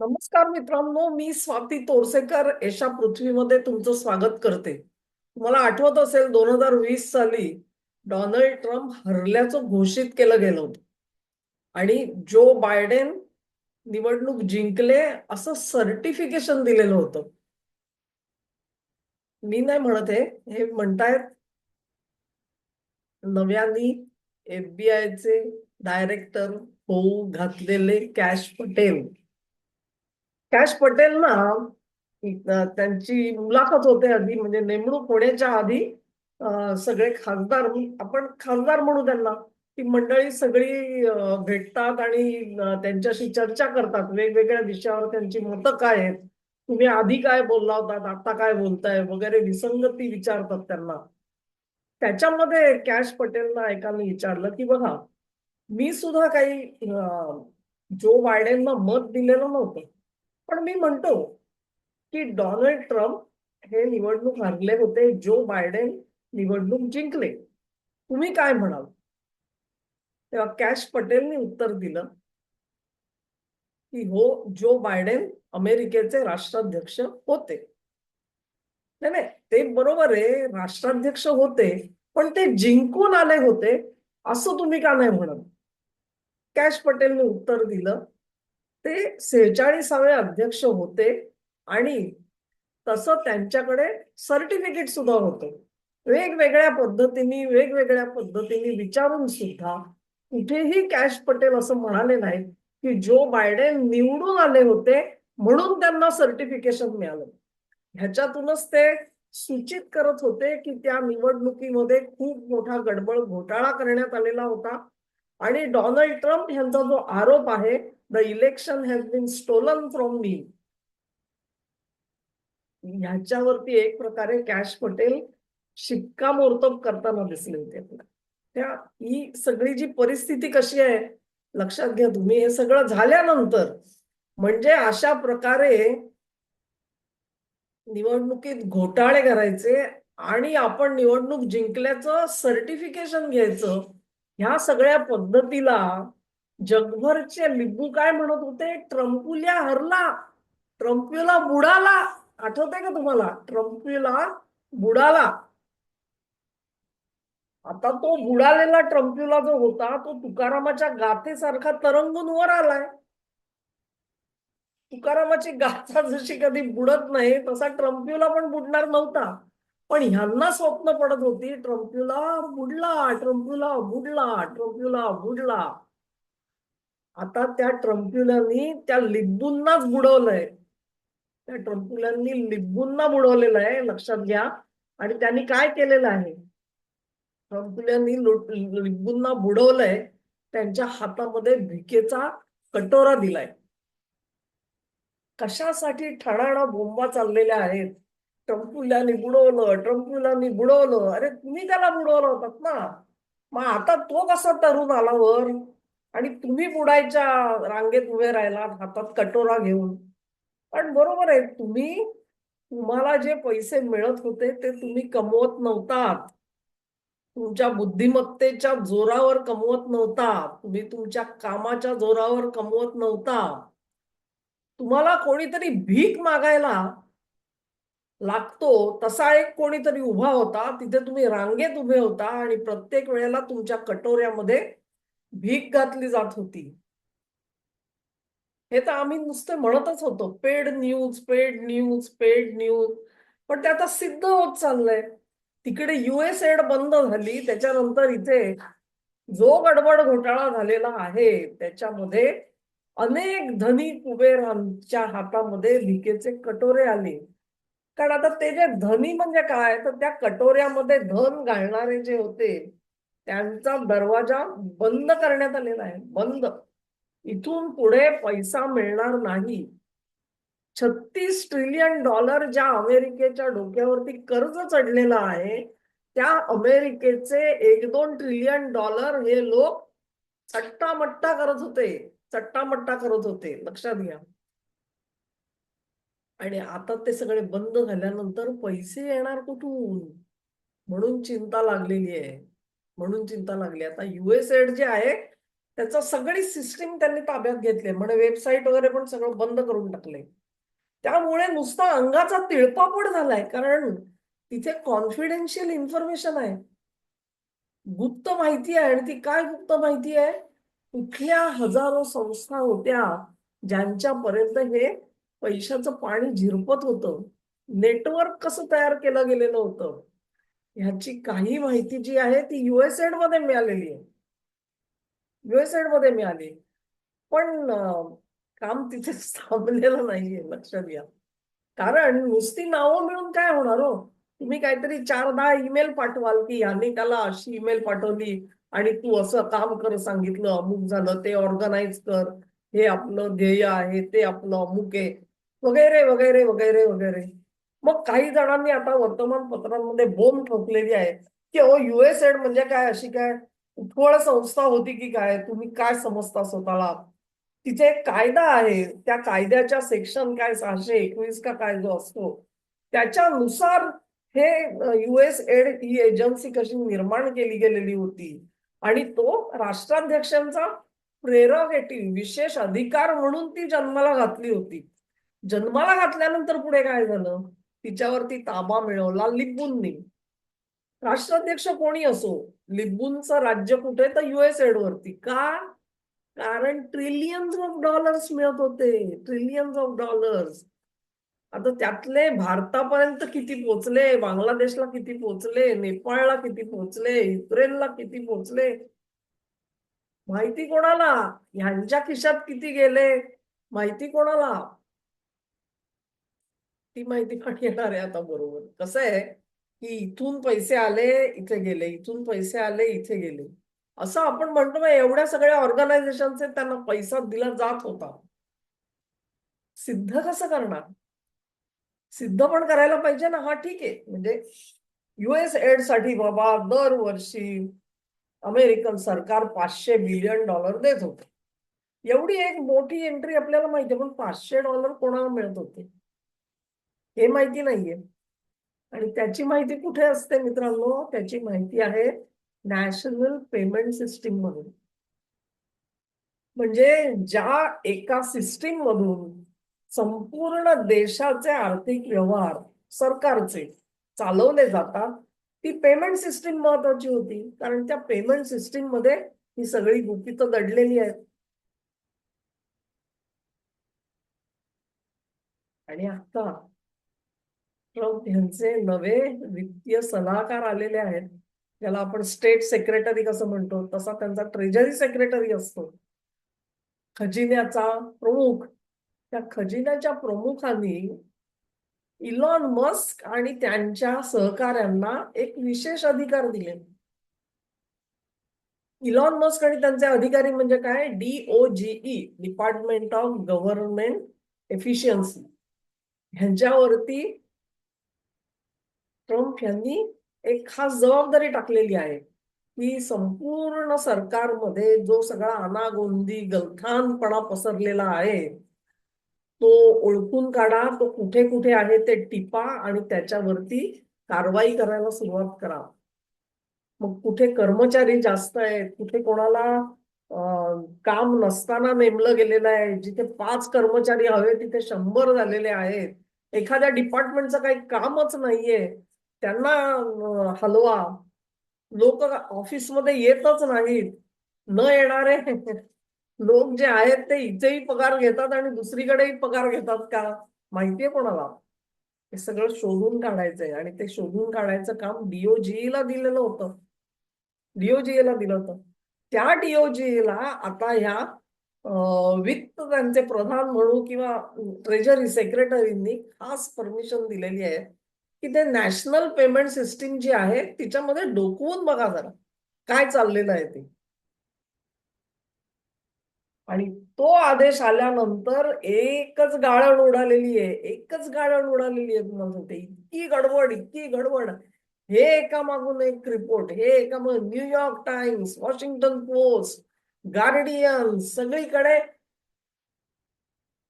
नमस्कार मित्रांनो मी स्वाती तोरसेकर. एशा पृथ्वीमध्ये तुमचं स्वागत करते. तुम्हाला आठवत असेल दोन हजार वीस साली डोनाल्ड ट्रम्प हरल्याचं घोषित केलं गेलं होतं. आणि जो बायडेन निवडणूक जिंकले असं सर्टिफिकेशन दिलेलं होतं. मी नाही म्हणत हे. हे म्हणतायत नव्यानी एफबीआयचे डायरेक्टर होऊ घातलेले कॅश पटेल. कॅश पटेल ना त्यांची मुलाखत होते आधी म्हणजे नेमणूक होण्याच्या आधी सगळे खासदार आपण खासदार म्हणू त्यांना ती मंडळी सगळी भेटतात आणि त्यांच्याशी चर्चा करतात. वेगवेगळ्या विषयावर त्यांची मतं काय आहेत? तुम्ही आधी काय बोलला होतात आता काय बोलताय? वगैरे विसंगती विचारतात त्यांना. त्याच्यामध्ये कॅश पटेलना एकाने विचारलं की बघा मी सुद्धा काही जो बायडेनला मत दिलेलं नव्हतं पण मी म्हणतो की डोनाल्ड ट्रम्प हे निवडणूक हरले होते जो बायडेन निवडणूक जिंकले. तुम्ही काय म्हणाल? तेव्हा कॅश पटेलने उत्तर दिलं की हो जो बायडेन अमेरिकेचे राष्ट्राध्यक्ष होते. नाही नाही ते बरोबर आहे राष्ट्राध्यक्ष होते पण ते जिंकून आले होते असं तुम्ही का नाही म्हणत कॅश पटेलने उत्तर दिलं ते सेहेचाळीसावे अध्यक्ष होते आणि तसं त्यांच्याकडे सर्टिफिकेट सुद्धा होतं. वेगवेगळ्या पद्धतीने वेगवेगळ्या पद्धतीने विचारून सुद्धा कुठेही कॅश पटेल असं म्हणाले नाही की जो बायडेन निवडून आले होते म्हणून त्यांना सर्टिफिकेशन मिळालं. ह्याच्यातूनच ते सूचित करत होते की त्या निवडणुकीमध्ये खूप मोठा गडबड घोटाळा करण्यात आलेला होता. आणि डोनाल्ड ट्रम्प यांचा जो आरोप आहे the election has been stolen from me ह्याच्यावरती एक प्रकारे कॅश पटेल शिक्कामोर्तब करताना दिसले होते आपल्याला. त्या ही सगळी जी परिस्थिती कशी आहे लक्षात घ्या तुम्ही हे सगळं झाल्यानंतर म्हणजे अशा प्रकारे निवडणुकीत घोटाळे करायचे आणि आपण निवडणूक जिंकल्याचं सर्टिफिकेशन घ्यायचं ह्या सगळ्या पद्धतीला जगभरचे लिंबू काय म्हणत होते? ट्रम्पुल्या हरला. ट्रम्प्युला बुडाला. आठवते का तुम्हाला? ट्रम्प्युला बुडाला. आता तो बुडालेला ट्रम्प्युला जो होता तो तुकारामाच्या गाथेसारखा तरंगून वर आलाय. तुकारामाची गाथा जशी कधी बुडत नाही तसा ट्रम्प्युला पण बुडणार नव्हता. पण ह्यांना स्वप्न पडत होती ट्रम्प्युला बुडला ट्रम्प्युला बुडला ट्रम्प्युला बुडला. आता त्या ट्रम्प्युलांनी त्या लिब्बूंनाच बुडवलंय. त्या ट्रम्प्युलांनी लिंबूंना बुडवलेलं आहे लक्षात घ्या. आणि त्यांनी काय केलेलं आहे? ट्रम्प्युलांनी लिंबूंना बुडवलंय त्यांच्या हातामध्ये भिकेचा कटोरा दिलाय. कशासाठी ठणाणा बोंबा चाललेल्या आहेत? ट्रम्पुलांनी बुडवलं ट्रम्पुलांनी बुडवलं. अरे तुम्ही त्याला बुडवलं होतात ना. मग आता तो कसा तरुण आला वर? आणि तुम्ही बुडायच्या रांगेत उभे राहिलात हातात कटोरा घेऊन. पण बरोबर आहे तुम्ही तुम्हाला जे पैसे मिळत होते ते तुम्ही कमवत नव्हतात. तुमच्या बुद्धिमत्तेच्या जोरावर कमवत नव्हता तुम्ही तुमच्या कामाच्या जोरावर कमवत नव्हता तुम्हाला कोणीतरी भीक मागायला लागतो तसा एक कोणीतरी उभा होता. तिथे तुम्ही रांगेत उभे होता आणि प्रत्येक वेळेला तुमच्या कटोऱ्यामध्ये भीक घातली जात होती. हे तर आम्ही नुसतं म्हणतच होतो paid news paid news paid news पण ते आता सिद्ध होत चाललंय. तिकडे युएस एड बंद झाली त्याच्यानंतर इथे जो गडबड घोटाळा झालेला आहे त्याच्यामध्ये अनेक धनी कुबेरांच्या हातामध्ये भिकेचे कटोरे आले. कारण आता ते जे धनी म्हणजे काय? तर त्या कटोऱ्यामध्ये धन घालणारे जे होते त्यांचा दरवाजा बंद करण्यात आलेला आहे. बंद. इथून पुढे पैसा मिळणार नाही. छत्तीस ट्रिलियन डॉलर ज्या अमेरिकेच्या डोक्यावरती कर्ज चढलेलं आहे त्या अमेरिकेचे एक दोन ट्रिलियन डॉलर हे लोक चट्टामट्टा करत होते. चट्टामट्टा करत होते. लक्षात घ्या. आणि आता ते सगळे बंद झाल्यानंतर पैसे येणार कुठून? म्हणून चिंता लागलेली आहे. म्हणून चिंता लागली. आता युएसएड जे आहे त्याचा सगळी सिस्टीम त्यांनी ताब्यात घेतली. म्हणजे वेबसाईट वगैरे पण सगळं बंद करून टाकले त्यामुळे नुसता अंगाचा तिळपापड झालाय. कारण तिथे कॉन्फिडेन्शियल इन्फॉर्मेशन आहे. गुप्त माहिती आहे आणि ती काय गुप्त माहिती आहे? कुठल्या हजारो संस्था होत्या ज्यांच्यापर्यंत हे पैशाचं पाणी झिरपत होतं? नेटवर्क कसं तयार केलं गेलेलं होतं? ह्याची काही माहिती जी आहे ती युएसएडमध्ये मिळालेली आहे. युएसएडमध्ये मिळाली. पण काम तिथे थांबलेलं नाहीये लक्षात घ्या. कारण नुसती नावं मिळून काय होणार हो? तुम्ही काहीतरी चार दहा ईमेल पाठवाल की याने त्याला अशी ईमेल पाठवली आणि तू असं काम कर सांगितलं अमुक झालं ते ऑर्गनाईज कर हे आपलं ध्येय आहे ते आपलं अमुक आहे. वगैरे वगैरे वगैरे वगैरे. मग काही जणांनी आता वर्तमानपत्रांमध्ये बोंब ठोकलेली आहे. की अहो युएसएड म्हणजे काय? अशी काय उठवळ संस्था होती की काय? तुम्ही काय समजता स्वतःला? तिथे एक कायदा आहे. त्या कायद्याच्या सेक्शन काय? सहाशे एकवीस का काय जो असतो त्याच्यानुसार हे युएस एड ही एजन्सी कशी निर्माण केली गेलेली होती? आणि तो राष्ट्राध्यक्षांचा प्रेरोगेटिव्ह विशेष अधिकार म्हणून ती जन्माला घातली होती. जन्माला घातल्यानंतर पुढे काय झालं? तिच्यावरती ताबा मिळवला लिब्बूंनी. राष्ट्राध्यक्ष कोणी असो लिब्बूंचं राज्य कुठे तर युएस एड वरती का? कारण ट्रिलियन्स ऑफ डॉलर्स मिळत होते. ट्रिलियन्स ऑफ डॉलर्स आता त्यातले भारतापर्यंत किती पोचले? बांगलादेशला किती पोचले? नेपाळला किती पोचले? युक्रेनला किती पोचले? माहिती कोणाला? ह्यांच्या खिशात किती गेले? माहिती कोणाला? ती माहिती पण येणार आहे आता बरोबर. कसं आहे की इथून पैसे आले इथे गेले इथून पैसे आले इथे गेले. असं आपण म्हणतो एवढ्या सगळ्या ऑर्गनायझेशनचे त्यांना पैसा दिला जात होता. सिद्ध कसं करणार? सिद्ध पण करायला पाहिजे ना. हा ठीक आहे. म्हणजे युएस एडसाठी बाबा दरवर्षी अमेरिकन सरकार पाचशे बिलियन डॉलर देत होते. एवढी एक मोठी एंट्री आपल्याला माहिती आहे पण पाचशे डॉलर कोणाला मिळत होते? हे माहिती नाहीये. आणि त्याची माहिती कुठे असते मित्रांनो? त्याची माहिती आहे नॅशनल पेमेंट सिस्टीम मधून. म्हणजे ज्या एका सिस्टीम मधून संपूर्ण देशाचे आर्थिक व्यवहार सरकारचे चालवले जातात ती पेमेंट सिस्टीम महत्वाची होती. कारण त्या पेमेंट सिस्टीममध्ये ही सगळी गुपित दडलेली आहेत. आणि आता ट्रम्प यांचे नवे वित्तीय सल्लागार आलेले आहेत. ज्याला आपण स्टेट सेक्रेटरी कसं म्हणतो तसा त्यांचा ट्रेजरी सेक्रेटरी असतो. खजिन्याचा प्रमुख त्या खजिन्याच्या प्रमुखांनी इलॉन मस्क आणि त्यांच्या सहकाऱ्यांना एक विशेष अधिकार दिले. इलॉन मस्क आणि त्यांचे अधिकारी म्हणजे काय? DOGE department of government efficiency ह्यांच्यावरती Trump यांनी एक खास जबाबदारी टाकलेली आहे की संपूर्ण सरकारमध्ये जो सगळा अनागोंदी गलथानपणा पसरलेला आहे तो ओळखून काढा तो कुठे कुठे आहे ते टिपा आणि त्याच्यावरती कारवाई करायला सुरुवात करा. मग कुठे कर्मचारी जास्त आहेत कुठे कोणाला काम नसताना नेमलं गेलेलं आहे जिथे पाच कर्मचारी हवे तिथे शंभर झालेले आहेत एखाद्या डिपार्टमेंटचं काही कामच नाहीये त्यांना हलवा. लोक ऑफिसमध्ये येतच नाहीत. न येणारे. लोक जे आहेत ते इथेही पगार घेतात आणि दुसरीकडेही पगार घेतात का? माहितीये कोणाला? हे सगळं शोधून काढायचंय आणि ते शोधून काढायचं काम DOJ ला दिलेलं होतं. डीओजीए ला दिलं होतं. त्या DOJ ला आता ह्या वित्त त्यांचे प्रधान म्हणू किंवा ट्रेजरी सेक्रेटरींनी खास परमिशन दिलेली आहे. की ते नॅशनल पेमेंट सिस्टीम जी आहे तिच्यामध्ये डोकवून बघा जरा. काय चाललेलं आहे ते. आणि तो आदेश आल्यानंतर एकच गाळण उडालेली आहे एकच गाळण उडालेली आहे तुम्हाला सांगते. इतकी गडबड इतकी गडबड. हे एका मागून एक रिपोर्ट हे एका मागून New York Times Washington Post Guardian सगळीकडे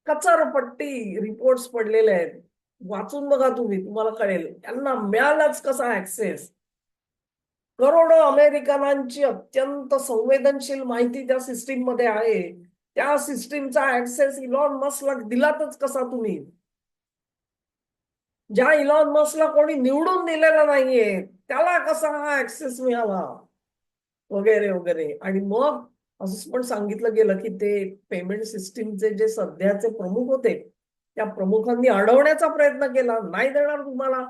कचरपट्टी रिपोर्ट्स पडलेले आहेत. वाचून बघा तुम्ही तुम्हाला कळेल. त्यांना मिळालाच कसा ऍक्सेस करोडो अमेरिकनांची अत्यंत संवेदनशील माहिती त्या सिस्टीममध्ये आहे त्या सिस्टीमचा ऍक्सेस इलॉन मस्कला दिलातच कसा तुम्ही? ज्या इलॉन मस्कला कोणी निवडून दिलेला नाहीये त्याला कसा हा ऍक्सेस मिळाला? वगैरे वगैरे. आणि मग असं पण सांगितलं गेलं की ते पेमेंट सिस्टीमचे जे सध्याचे प्रमुख होते त्या प्रमुखांनी अडवण्याचा प्रयत्न केला. नाही देणार तुम्हाला.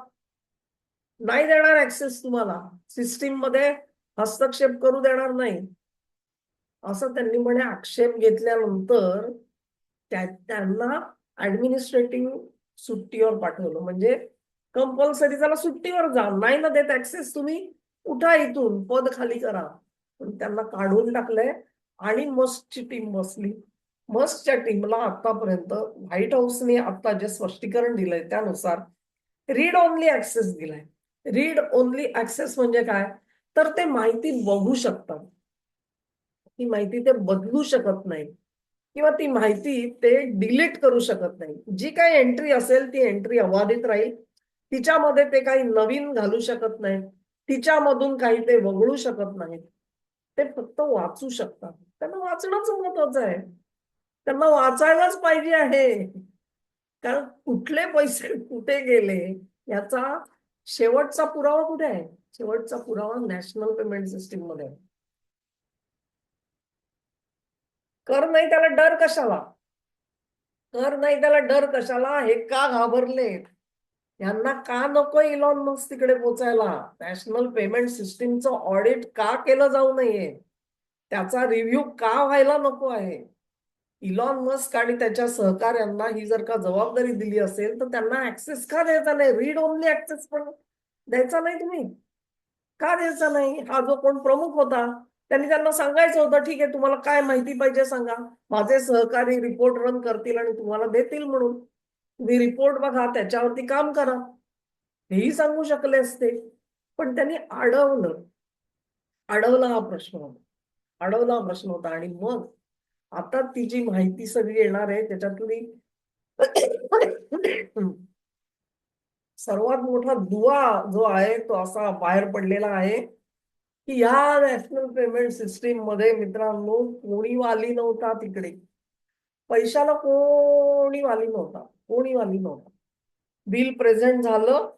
नाही देणार ऍक्सेस तुम्हाला. सिस्टीममध्ये हस्तक्षेप करू देणार नाही. असं त्यांनी म्हणे आक्षेप घेतल्यानंतर त्यांना ऍडमिनिस्ट्रेटिव्ह सुट्टीवर पाठवलं. म्हणजे कंपल्सरी त्याला सुट्टीवर जा. नाही ना देत ऍक्सेस तुम्ही उठा इथून. पद खाली करा. पण त्यांना काढून टाकलंय आणि मस्तची टीम बसली. मस्कच्या टीमला आतापर्यंत व्हाईट हाऊसने आता जे स्पष्टीकरण दिलंय त्यानुसार रीड ओनली ऍक्सेस दिलाय. रीड ओनली ऍक्सेस म्हणजे काय? तर ते माहिती बघू शकतात. ती माहिती ते बदलू शकत नाही. किंवा ती माहिती ते डिलीट करू शकत नाही. जी काही एंट्री असेल ती एंट्री अबाधित राहील. तिच्यामध्ये ते काही नवीन घालू शकत नाही. तिच्यामधून काही ते वगळू शकत नाहीत. ते फक्त वाचू शकतात. त्यांना वाचणंच महत्वाचं आहे. त्यांना वाचायलाच पाहिजे आहे. कारण कुठले पैसे कुठे गेले याचा शेवटचा पुरावा कुठे आहे? शेवटचा पुरावा नॅशनल पेमेंट सिस्टीममध्ये आहे. कर नाही त्याला डर कशाला? कर नाही त्याला डर कशाला? हे का घाबरले? यांना का नको इलॉन मस्क तिकडे पोचायला? नॅशनल पेमेंट सिस्टीमचं ऑडिट का केलं जाऊ नये? त्याचा रिव्ह्यू का व्हायला नको आहे? इलॉन मस्क आणि त्याच्या सहकार्यांना ही जर का जबाबदारी दिली असेल तर त्यांना ऍक्सेस का द्यायचा नाही? रीड ओनली ऍक्सेस पण द्यायचा नाही तुम्ही. का द्यायचा नाही? हा जो कोण प्रमुख होता त्यांनी त्यांना सांगायचं होतं ठीक आहे तुम्हाला काय माहिती पाहिजे सांगा. माझे सहकारी रिपोर्ट रन करतील आणि तुम्हाला देतील म्हणून. तुम्ही रिपोर्ट बघा त्याच्यावरती काम करा. हेही सांगू शकले असते. पण त्यांनी अडवलं अडवला हा प्रश्न होता. अडवला हा प्रश्न होता आणि मग आता ती जी माहिती सगळी येणार आहे त्याच्यातली सर्वात मोठा दुवा जो आहे तो असा बाहेर पडलेला आहे की या नॅशनल पेमेंट सिस्टीममध्ये मित्रांनो कोणी वाली नव्हता तिकडे. पैशाला कोणी वाली नव्हता कोणी वाली नव्हता. बिल प्रेझेंट झालं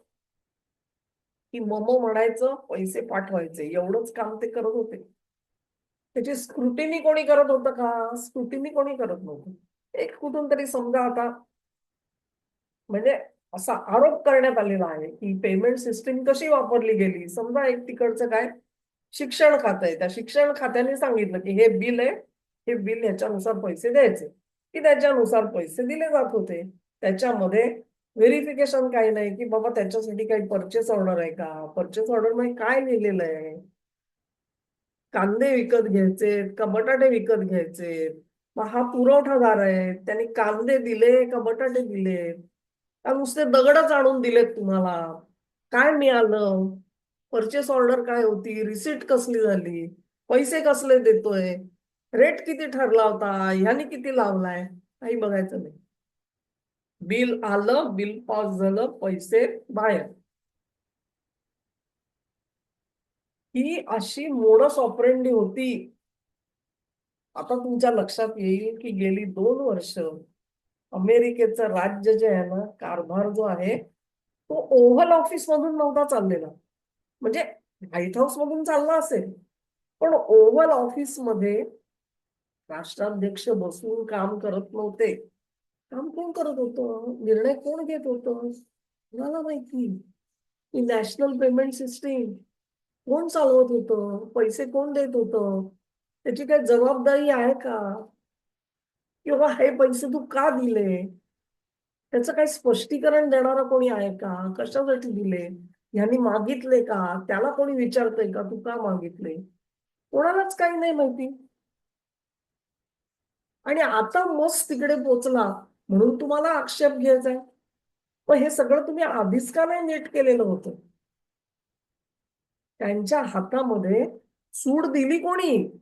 की मम म्हणायचं पैसे पाठवायचे एवढंच काम ते करत होते. त्याची स्क्रुटिनी कोणी करत होतं का? स्क्रुटिनी कोणी करत नव्हतं. एक कुठून तरी समजा आता म्हणजे असा आरोप करण्यात आलेला आहे की पेमेंट सिस्टीम कशी वापरली गेली? समजा एक तिकडचं काय शिक्षण खातं आहे. त्या शिक्षण खात्याने सांगितलं की हे बिल आहे. हे बिल ह्याच्यानुसार पैसे द्यायचे. की त्याच्यानुसार पैसे दिले जात होते. त्याच्यामध्ये व्हेरिफिकेशन काही नाही की बाबा त्याच्यासाठी काही परचेस ऑर्डर आहे का? परचेस ऑर्डरमध्ये काय लिहिलेलं आहे? कांदे विकत घ्यायचे का बटाटे विकत घ्यायचे मग हा पुरवठादार आहे त्याने कांदे दिले का बटाटे दिले? का नुसते दगडच आणून दिलेत तुम्हाला? काय मिळालं? परचेस ऑर्डर काय होती? रिसिट कसली झाली? पैसे कसले देतोय? रेट किती ठरला होता? ह्याने किती लावलाय? काही बघायचं नाही. बिल आलं बिल पास झालं पैसे बाहेर. ही अशी मोडस ऑपरेंडी होती. आता तुमच्या लक्षात येईल की गेली दोन वर्ष अमेरिकेचं राज्य जे आहे ना कारभार जो आहे तो ओव्हल ऑफिस मधून नव्हता चाललेला. म्हणजे व्हाईट हाऊस मधून चालला असेल. पण ओव्हल ऑफिसमध्ये राष्ट्राध्यक्ष बसून काम करत नव्हते. काम कोण करत होतं? निर्णय कोण घेत होतं? मला माहिती? National payment system. कोण चालवत होतं? पैसे कोण देत होतं? त्याची काही जबाबदारी आहे का? किंवा हे पैसे तू का दिले? त्याचं काही स्पष्टीकरण देणारा कोणी आहे का? कशासाठी दिले? यांनी मागितले का? त्याला कोणी विचारतंय का? तू का मागितले? कोणालाच काही नाही माहिती. आणि आता मस्त तिकडे पोचला. म्हणून तुम्हाला आक्षेप घ्यायचा आहे. पण हे सगळं तुम्ही आधीच का नाही नीट केलेलं होतं? त्यांच्या हातामध्ये सूड दिली कोणी?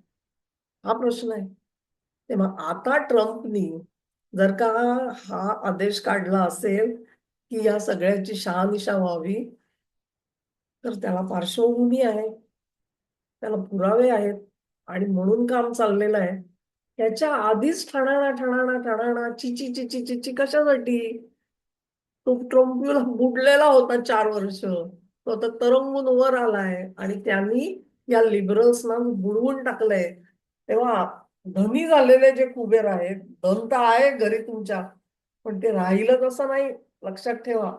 हा प्रश्न आहे. तेव्हा आता ट्रम्पनी जर का हा आदेश काढला असेल की या सगळ्याची शहानिशा व्हावी तर त्याला पार्श्वभूमी आहे. त्याला पुरावे आहेत. आणि म्हणून काम चाललेलं आहे. त्याच्या आधीच ठणाणा ठणाणा ठणाणा चिची चिची चिची कशासाठी? तो ट्रम्पला बुडलेला होता चार वर्ष. तो आता तरंगून वर आलाय आणि त्यांनी या लिबरल्सना बुडवून टाकलंय. तेव्हा धनी झालेले जे कुबेर आहेत धन तर आहे घरी तुमच्या पण ते राहिलं तसं नाही. लक्षात ठेवा.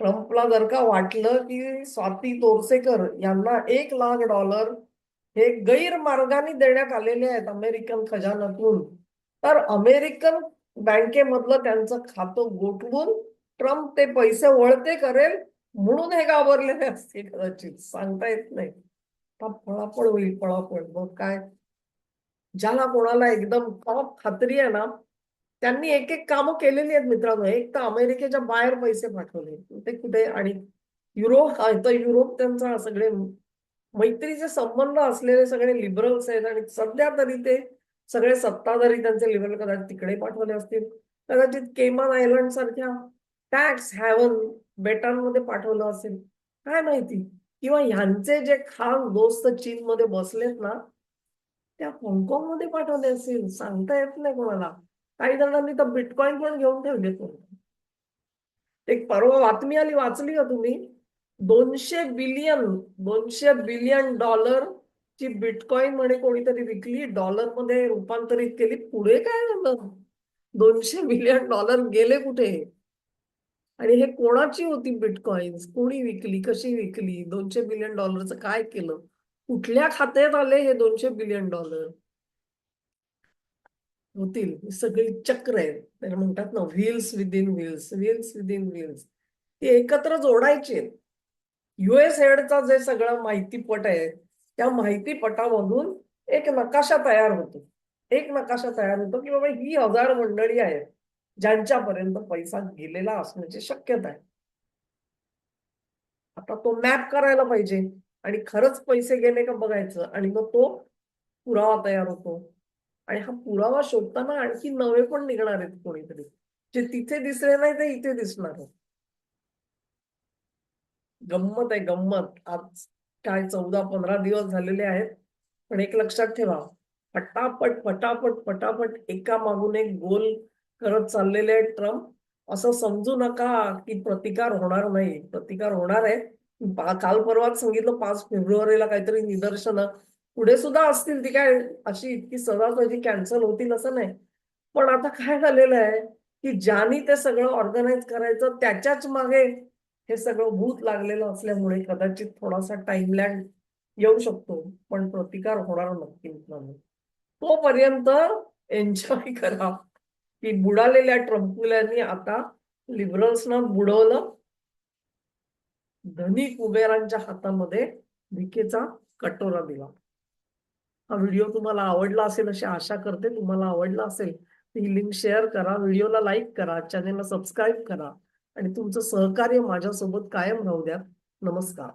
ट्रम्पला जर का वाटलं की स्वाती तोरसेकर यांना एक लाख डॉलर हे गैरमार्गाने देण्यात आलेले आहेत अमेरिकन खजान्यातून तर अमेरिकन बँकेमधलं त्यांचं खातं गोठवून ट्रम्प ते पैसे वळते करेल म्हणून हे घाबरलेले असते कदाचित. सांगता येत नाही. पळापळ होईल पळापळ मग काय? ज्याला कोणाला एकदम टॉप खात्री आहे ना त्यांनी एक एक कामं केलेली आहेत मित्रांनो. एक तर अमेरिकेच्या बाहेर पैसे पाठवले. ते कुठे? आणि युरोप हा, तर युरोप त्यांचा सगळे मैत्रीचे संबंध असलेले सगळे लिबरल्स आहेत आणि सध्या तरी ते सगळे सत्ताधारी त्यांचे लिबरल कदाचित तिकडे पाठवले असतील. कदाचित केमन आयलंड सारख्या टॅक्स हॅवन बेटांमध्ये पाठवलं असेल काय माहिती? किंवा ह्यांचे जे खास दोस्त चीन मध्ये बसलेत ना त्या हाँगकाँगमध्ये पाठवले असेल सांगता येत नाही कोणाला. काही जणांनी तर बिटकॉइन पण घेऊन ठेवले एक परवा बातमी आली वाचली का तुम्ही? दोनशे बिलियन दोनशे बिलियन डॉलर ची बिटकॉइन म्हणे कोणीतरी विकली डॉलरमध्ये रूपांतरित केली. पुढे काय झालं? दोनशे बिलियन डॉलर गेले कुठे? आणि हे कोणाची होती बिटकॉइन्स? कोणी विकली? कशी विकली? दोनशे बिलियन डॉलरचं काय केलं? कुठल्या खात्यात आले हे दोनशे बिलियन डॉलर? होतील. सगळी चक्र आहेत. त्याला म्हणतात ना wheels within wheels wheels within wheels ते एकत्र जोडायचे युएस हेडचा जे सगळं माहितीपट आहे त्या माहितीपटामधून एक नकाशा तयार होतो. एक नकाशा तयार होतो की बाबा ही हजार मंडळी आहेत. ज्यांच्यापर्यंत पैसा गेलेला असण्याची शक्यता आहे. आता तो मॅप करायला पाहिजे आणि खरंच पैसे गेले का बघायचं आणि मग तो पुरावा तयार होतो. आणि हा पुरावा शोधताना आणखी नवे पण निघणार आहेत कोणीतरी. जे तिथे दिसले नाही ते इथे दिसणार गंमत आहे गंमत. आज काय चौदा पंधरा दिवस झालेले आहेत. पण एक लक्षात ठेवा. फटाफट फटाफट फटाफट एका मागून एक गोल करत चाललेले आहेत ट्रम्प असं समजू नका की प्रतिकार होणार नाही. प्रतिकार होणार आहे. काल परवाच सांगितलं पाच फेब्रुवारीला काहीतरी निदर्शनं. पुढे सुद्धा असतील ती काय अशी इतकी सहजासहजी कॅन्सल होतील असं नाही. पण आता काय झालेलं आहे की ज्यांनी ते सगळं ऑर्गनाईज करायचं त्याच्याच मागे हे सगळं भूत लागलेलं असल्यामुळे कदाचित थोडासा टाइमलँड येऊ शकतो. पण प्रतिकार होणार नक्की मित्रांनो तोपर्यंत एन्जॉय करा. की बुडालेल्या ट्रम्पुल्यांनी आता लिबरल्सना बुडवलं. धनी कुबेरांच्या हातामध्ये भिकेचा कटोरा दिला. हा व्हिडिओ तुम्हाला आवडला असेल अशी आशा करते. तुम्हाला आवडला असेल ही लिंक शेअर करा. व्हिडिओला लाईक करा. चॅनेलला सबस्क्राईब करा. आणि तुमचं सहकार्य माझ्यासोबत कायम राहू द्या. नमस्कार.